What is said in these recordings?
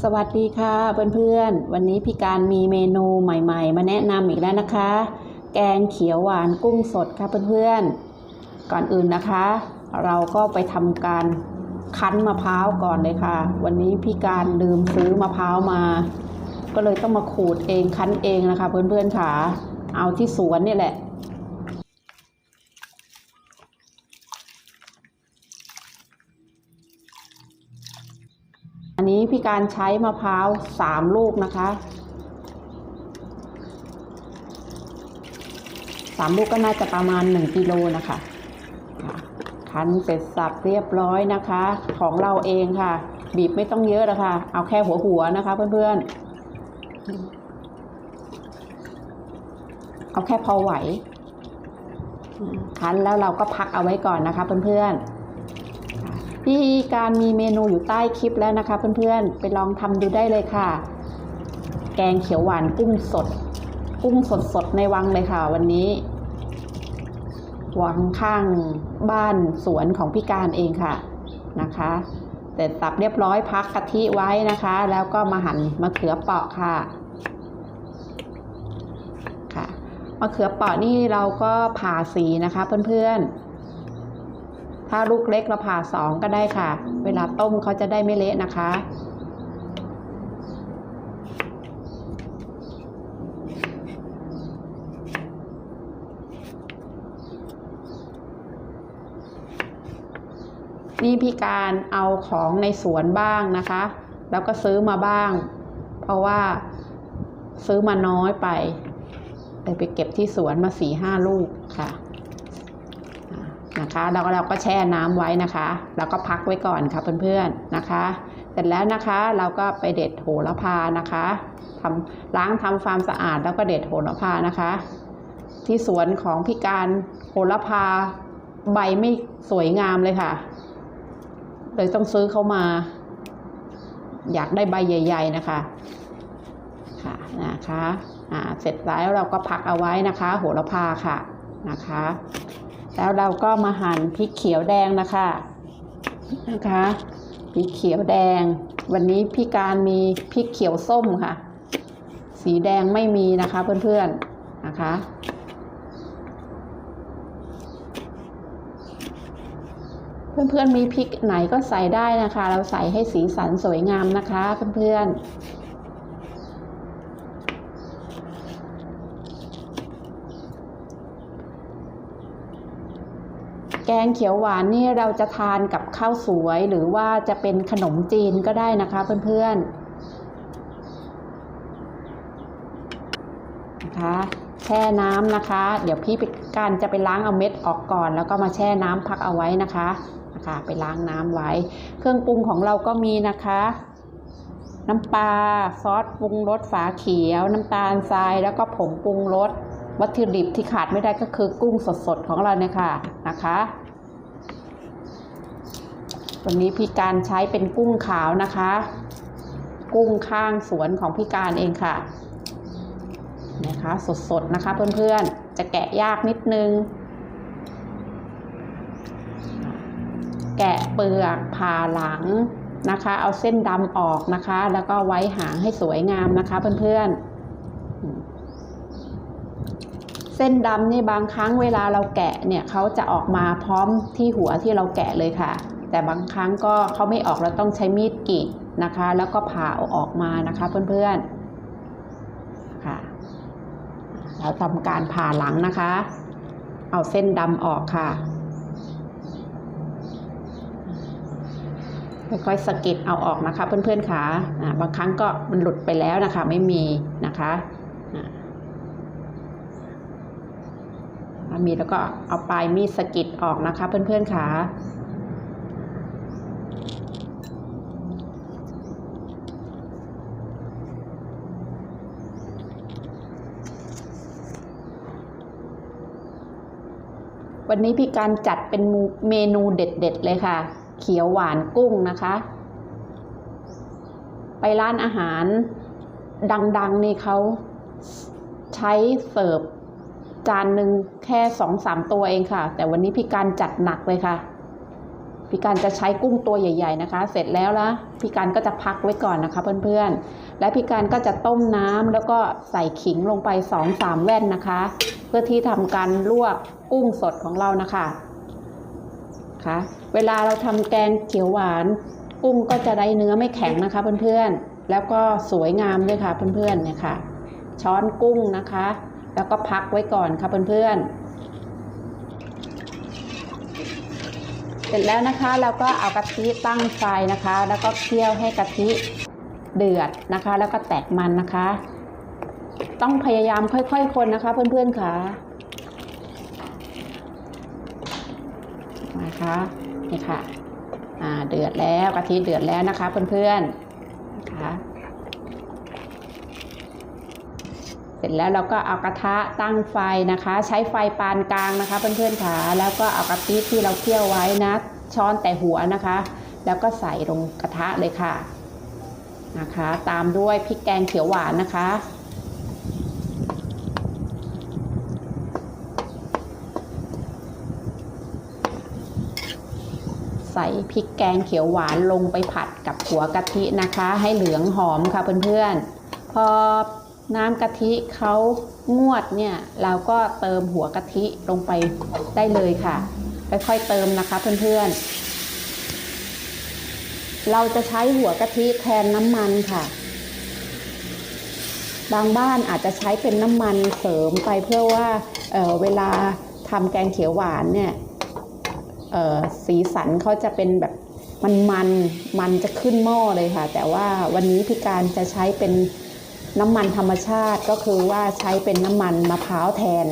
สวัสดีค่ะเพื่อนๆ วันนี้พี่การมีเมนูใหม่ๆ มาแนะนำอีกแล้วนะคะ แกงเขียวหวานกุ้งสดค่ะเพื่อนๆ ก่อนอื่นนะคะ เราก็ไปทำการคั้นมะพร้าวก่อนเลยค่ะ วันนี้พี่การลืมซื้อมะพร้าวมา ก็เลยต้องมาขูดเองคั้นเองนะคะ เพื่อนๆค่ะ เอาที่สวนนี่แหละ อันนี้พี่ การใช้มะพร้าวสามลูกนะคะสามลูกก็น่าจะประมาณหนึ่งกิโลนะคะคั้นเสร็จสับเรียบร้อยนะคะ ของเราเองค่ะ บีบไม่ต้องเยอะนะคะ เอาแค่หัวหัวๆนะคะเพื่อนๆ เอาแค่พอไหว คั้นแล้วเราก็พักเอาไว้ก่อนนะคะเพื่อนๆ พี่การมีเมนูอยู่ใต้คลิปแล้วนะคะเพื่อนๆ ไปลองทำดูได้เลยค่ะ แกงเขียวหวานกุ้งสด กุ้งสดสดในวังเลยค่ะ วันนี้ วังข้างบ้านสวนของพี่การเองค่ะนะคะเสร็จสับเรียบร้อยพักกะทิไว้นะคะ แล้วก็มาหั่นมะเขือเปราะค่ะค่ะมะเขือเปราะนี่เราก็ผ่าสีนะคะเพื่อนๆ ถ้าลูกเล็กเราผ่าสองก็ได้ค่ะ เวลาต้มเขาจะได้ไม่เละนะคะ นี่พี่การเอาของในสวนบ้างนะคะ แล้วก็ซื้อมาบ้าง เพราะว่าซื้อมาน้อยไปเลยไปเก็บที่สวนมาสี่ห้าลูกค่ะ นะคะแล้วเราก็แช่น้ำไว้นะคะแล้วก็พักไว้ก่อนค่ะเพื่อนๆนะคะ เสร็จแล้วนะคะเราก็ไปเด็ดโหระพานะคะทำล้างทำความสะอาดแล้วก็เด็ดโหระพานะคะ ที่สวนของพี่การโหระพาใบไม่สวยงามเลยค่ะ เลยต้องซื้อเข้ามา อยากได้ใบใหญ่ ๆนะคะค่ะนะคะอ่าเสร็จแล้วเราก็พักเอาไว้นะคะ โหระพาค่ะนะคะ แล้วเราก็มาหั่นพริกเขียวแดงนะคะนะคะพริกเขียวแดง วันนี้พี่การมีพริกเขียวส้มค่ะ สีแดงไม่มีนะคะเพื่อนๆนะคะเพื่อนๆมีพริกไหนก็ใส่ได้นะคะ เราใส่ให้สีสันสวยงามนะคะเพื่อนๆ แกงเขียวหวานนี่เราจะทานกับข้าวสวย หรือว่าจะเป็นขนมจีนก็ได้นะคะเพื่อนๆนะคะแช่น้ำนะคะ เดี๋ยวพี่การจะไปล้างเอาเม็ดออกก่อน แล้วก็มาแช่น้ำพักเอาไว้นะคะนะคะไปล้างน้ำไว้ เครื่องปรุงของเราก็มีนะคะ น้ำปลาซอสปรุงรสฝาเขียว น้ำตาลทรายแล้วก็ผงปรุงรส วัตถุดิบที่ขาดไม่ได้ก็คือกุ้งสดๆของเราเนี่ยค่ะนะคะวันนี้พี่การใช้เป็นกุ้งขาวนะคะ กุ้งข้างสวนของพี่การเองค่ะนะคะสดๆนะคะเพื่อนๆจะแกะยากนิดนึง แกะเปลือกผ่าหลังนะคะ เอาเส้นดำออกนะคะ แล้วก็ไว้หางให้สวยงามนะคะเพื่อนๆ เส้นดำนี่บางครั้งเวลาเราแกะเนี่ยเขาจะออกมาพร้อมที่หัวที่เราแกะเลยค่ะ แต่บางครั้งก็เขาไม่ออกเราต้องใช้มีดกรีดนะคะ แล้วก็ผ่าออกมานะคะเพื่อนๆค่ะเราทำการผ่าหลังนะคะ เอาเส้นดำออกค่ะค่อยๆสะกิดเอาออกนะคะ เพื่อนๆค่ะบางครั้งก็มันหลุดไปแล้วนะคะ ไม่มีนะคะ มีแล้วก็เอาปลายมีดสกิดออกนะคะ เพื่อนๆค่ะวันนี้พี่การจัดเป็นเมนูเด็ด ๆ เลยค่ะ เขียวหวานกุ้งนะคะ ไปร้านอาหารดัง ๆ นี่เขาใช้เสิร์ฟ จานหนึ่งแค่สองสามตัวเองค่ะ แต่วันนี้พี่การจัดหนักเลยค่ะ พี่การจะใช้กุ้งตัวใหญ่ ๆนะคะ เสร็จแล้วละพี่การก็จะพักไว้ก่อนนะคะเพื่อนๆ และพี่การก็จะต้มน้ำแล้วก็ใส่ขิงลงไป2องสามแว่นนะคะ เพื่อที่ทำการลวกกุ้งสดของเรานะคะค่ะเวลาเราทำแกงเขียวหวาน กุ้งก็จะได้เนื้อไม่แข็งนะคะเพื่อนๆ แล้วก็สวยงามด้วยค่ะเพื่อนๆเนี่ยค่ะช้อนกุ้งนะคะ แล้วก็พักไว้ก่อนค่ะเพื่อนๆ เสร็จแล้วนะคะเราก็เอากะทิตั้งไฟนะคะ แล้วก็เคี่ยวให้กะทิเดือดนะคะ แล้วก็แตกมันนะคะ ต้องพยายามค่อยๆ คนนะคะ เพื่อนๆค่ะนะคะนี่ค่ะ อ่าเดือดแล้วกะทิเดือดแล้วนะคะ เพื่อนๆนะคะ เสร็จแล้วเราก็เอากระทะตั้งไฟนะคะ ใช้ไฟปานกลางนะคะเพื่อนๆค่ะแล้วก็เอากะทิที่เราเคี่ยวไว้นะ ช้อนแต่หัวนะคะ แล้วก็ใส่ลงกระทะเลยค่ะนะคะ ตามด้วยพริกแกงเขียวหวานนะคะใส่พริกแกงเขียวหวานลงไปผัดกับหัวกะทินะคะ ให้เหลืองหอมค่ะเพื่อนๆ พอ น้ำกะทิเขางวดเนี่ยเราก็เติมหัวกะทิลงไปได้เลยค่ะ ค่อยๆเติมนะคะเพื่อนๆ เราจะใช้หัวกะทิแทนน้ำมันค่ะ บางบ้านอาจจะใช้เป็นน้ำมันเสริมไปเพื่อว่าเเวลาทำแกงเขียวหวานเนี่ยสีสันเขาจะเป็นแบบมันมันมันจะขึ้นหม้อเลยค่ะ แต่ว่าวันนี้พี่การจะใช้เป็น น้ำมันธรรมชาติก็คือว่าใช้เป็นน้ำมันมะพร้าวแทน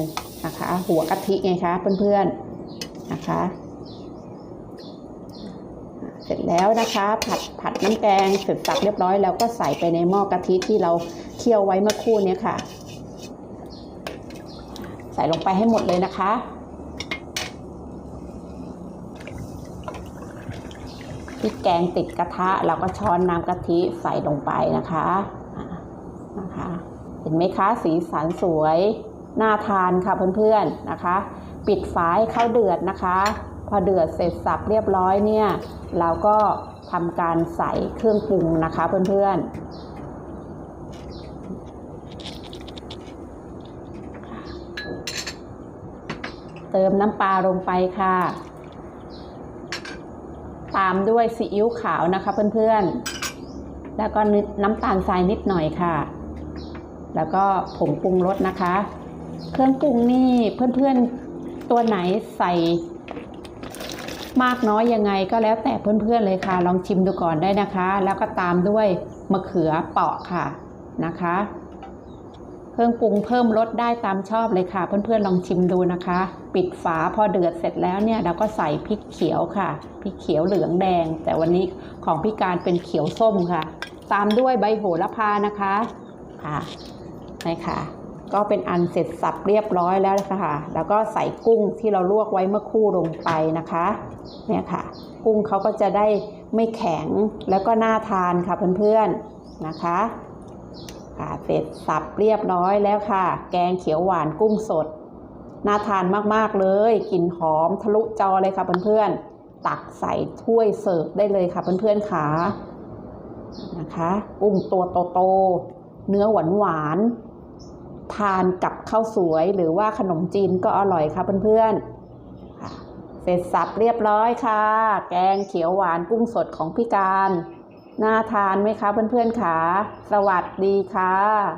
นะคะ หัวกะทิไงคะเพื่อนๆนะคะ เสร็จแล้วนะคะผัดผัดน้ำแกงเสร็จสับเรียบร้อยแล้วก็ใส่ไปในหม้อกะทิที่เราเคี่ยวไว้เมื่อคู่นี้ค่ะ ใส่ลงไปให้หมดเลยนะคะพริกแกงติดกระทะเราก็ช้อนน้ำกะทิใส่ลงไปนะคะ ห็นไหมคะสีสันสวยน่าทานค่ะเพื่อนๆนะคะ ปิดฝาให้เข้าเดือดนะคะ พอเดือดเสร็จสับเรียบร้อยเนี่ย เราก็ทำการใส่เครื่องปรุงนะคะเพื่อนๆ เติมน้ำปลาลงไปค่ะ ตามด้วยซีอิ๊วขาวนะคะเพื่อนๆ แล้วก็น้ำตาลทรายนิดหน่อยค่ะ แล้วก็ผงปรุงรสนะคะ เครื่องปรุงนี่เพื่อนๆตัวไหนใส่มากน้อยยังไงก็แล้วแต่เพื่อนๆเลยค่ะ ลองชิมดูก่อนได้นะคะ แล้วก็ตามด้วยมะเขือเปาะค่ะนะคะ เครื่องปรุงเพิ่มรสได้ตามชอบเลยค่ะ เพื่อนๆลองชิมดูนะคะ ปิดฝาพอเดือดเสร็จแล้วเนี่ยเราก็ใส่พริกเขียวค่ะ พริกเขียวเหลืองแดง แต่วันนี้ของพี่การเป็นเขียวส้มค่ะ ตามด้วยใบโหระพานะคะค่ะ นี่ค่ะก็เป็นอันเสร็จสับเรียบร้อยแล้วะค่ะแล้วก็ใส่กุ้งที่เราลวกไว้เมื่อคู่ลงไปนะคะ เนี่ยค่ะ กุ้งเขาก็จะได้ไม่แข็งแล้วก็น่าทานค่ะเพื่อนๆนะคะค่ะเสร็จสับเรียบร้อยแล้วค่ะ แกงเขียวหวานกุ้งสด น่าทานมากๆเลย กลิ่นหอมทะลุจอเลยค่ะเพื่อนๆ ตักใส่ถ้วยเสิร์ฟได้เลยค่ะเพื่อนๆขานะคะ กุ้งตัวโตๆเนื้อหวานๆ ทานกับข้าวสวยหรือว่าขนมจีนก็อร่อยค่ะเพื่อนๆ เสร็จสับเรียบร้อยค่ะ แกงเขียวหวานกุ้งสดของพี่การ น่าทานไหมคะเพื่อนๆค่ะ สวัสดีค่ะ